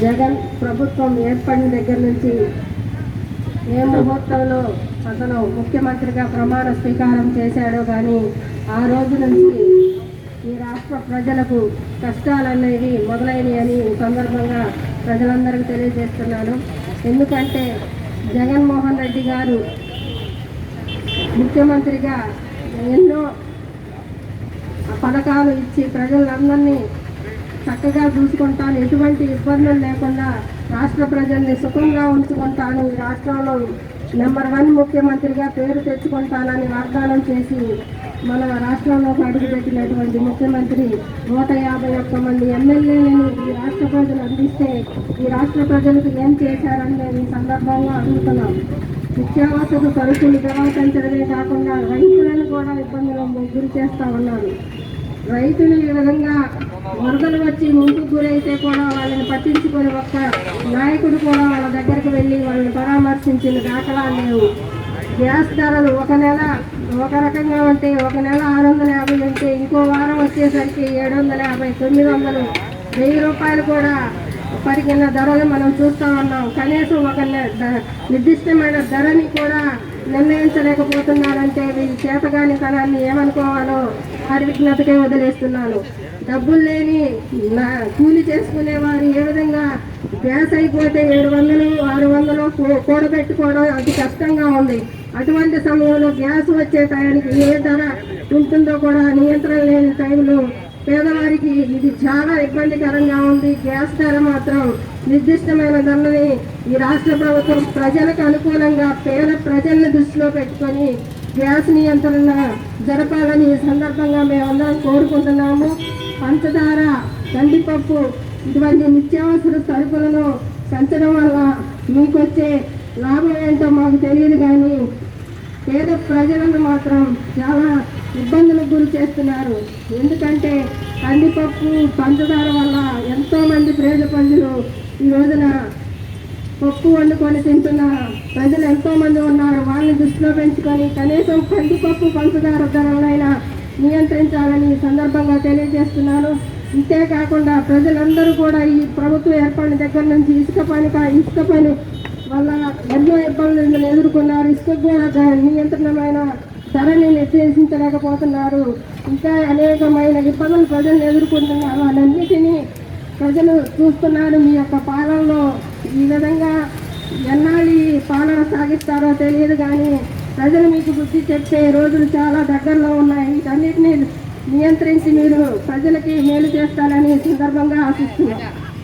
జగన్ ప్రభుత్వం ఏర్పడిన దగ్గర నుంచి ఏ ముహూర్తంలో అతను ముఖ్యమంత్రిగా ప్రమాణ స్వీకారం చేశాడో కానీ ఆ రోజు నుంచి ఈ రాష్ట్ర ప్రజలకు కష్టాలనేవి మొదలైనవి అని ఈ సందర్భంగా ప్రజలందరికీ తెలియజేస్తున్నాను. ఎందుకంటే జగన్మోహన్ రెడ్డి గారు ముఖ్యమంత్రిగా ఎన్నో పథకాలు ఇచ్చి ప్రజలందరినీ చక్కగా చూసుకుంటాను. ఎటువంటి ఇబ్బందులు లేకుండా రాష్ట్ర ప్రజల్ని సుఖంగా ఉంచుకుంటాను. ఈ రాష్ట్రంలో నెంబర్ వన్ ముఖ్యమంత్రిగా పేరు తెచ్చుకుంటానని వాగ్దానం చేసి మన రాష్ట్రంలోకి అడుగుపెట్టినటువంటి ముఖ్యమంత్రి నూట యాభై ఒక్క మంది ఎమ్మెల్యేలను ఈ రాష్ట్ర ప్రజలు అందిస్తే ఈ రాష్ట్ర ప్రజలకు ఏం చేశారని ఈ సందర్భంగా అడుగుతున్నాం. నిత్యావసర సరుకులు పెంచడమే కాకుండా రైతులను కూడా ఇబ్బందులు గురి చేస్తా ఉన్నారు. రైతులు ఈ విధంగా వరదలు వచ్చి ముందుకు గురైతే కూడా వాళ్ళని పట్టించుకొని ఒక్క నాయకుడు కూడా వాళ్ళ దగ్గరికి వెళ్ళి వాళ్ళని పరామర్శించిన దాఖలా లేవు. గ్యాస్ ధరలు ఒక నెల ఒక రకంగా ఉంటే ఒక నెల ఆరు వందల యాభై ఉంటే ఇంకో వారం వచ్చేసరికి ఏడు వందల యాభై తొమ్మిది వందలు. వెయ్యి రూపాయలు కూడా పరిగిన ధరలు మనం చూస్తూ ఉన్నాం. కనీసం ఒక ద- నిర్దిష్టమైన ధరని కూడా నిర్ణయించలేకపోతున్నారంటే వీరి చేతగాని తనాన్ని ఏమనుకోవాలో హరివిఘ్నతకే వదిలేస్తున్నాను డబ్బులు లేని కూలి చేసుకునే వారు ఏ విధంగా గ్యాస్ అయిపోతే ఏడు వందలు ఆరు వందలు కూ- కూడబెట్టుకోవడం అతి కష్టంగా ఉంది. అటువంటి సమయంలో గ్యాస్ వచ్చే టయానికి ఏ ధర ఉంటుందో కూడా నియంత్రణ లేని టైంలో పేదవారికి ఇది చాలా ఇబ్బందికరంగా ఉంది. గ్యాస్ ధర మాత్రం నిర్దిష్టమైన ధరని ఈ రాష్ట్ర ప్రభుత్వం ప్రజలకు అనుకూలంగా పేద ప్రజల్ని దృష్టిలో పెట్టుకొని గ్యాస్ నియంత్రణ జరపాలని ఈ సందర్భంగా మేమందరం కోరుకుంటున్నాము. పంచదార కందిపప్పు ఇటువంటి నిత్యావసర సరుకులను పెంచడం వల్ల మీకు వచ్చే లాభం ఏంటో మాకు తెలియదు కానీ పేద ప్రజలను మాత్రం చాలా ఇబ్బంది చేస్తున్నారు. ఎందుకంటే కందిపప్పు పంచదార వల్ల ఎంతోమంది పేద ప్రజలు ఈ రోజున పప్పు వండుకొని తింటున్న ప్రజలు ఎంతోమంది ఉన్నారు. వాళ్ళని దృష్టిలో పెంచుకొని కనీసం కందిపప్పు పంచదార ధరలైనా నియంత్రించాలని సందర్భంగా తెలియజేస్తున్నాను. ఇంతేకాకుండా ప్రజలందరూ కూడా ఈ ప్రభుత్వం ఏర్పడిన దగ్గర నుంచి ఇసుక పని ఇసుక పని వల్ల ఎన్నో ఇబ్బందులను ఎదుర్కొన్నారు. ఇసుక కూడా నియంత్రణమైన ధరని నిర్దేశించలేకపోతున్నారు. ఇంకా అనేకమైన ఇబ్బందులు ప్రజలు ఎదుర్కొంటున్నారు. వాళ్ళన్నిటినీ ప్రజలు చూస్తున్నారు. మీ యొక్క పాలనలో ఈ విధంగా ఎన్నాళ్ళు పాలన సాగిస్తారో తెలియదు కానీ ప్రజలు మీకు బుద్ధి చెప్పే రోజులు చాలా దగ్గరలో ఉన్నాయి. వీటన్నిటిని నియంత్రించి మీరు ప్రజలకి మేలు చేస్తారని సందర్భంగా ఆశిస్తున్నారు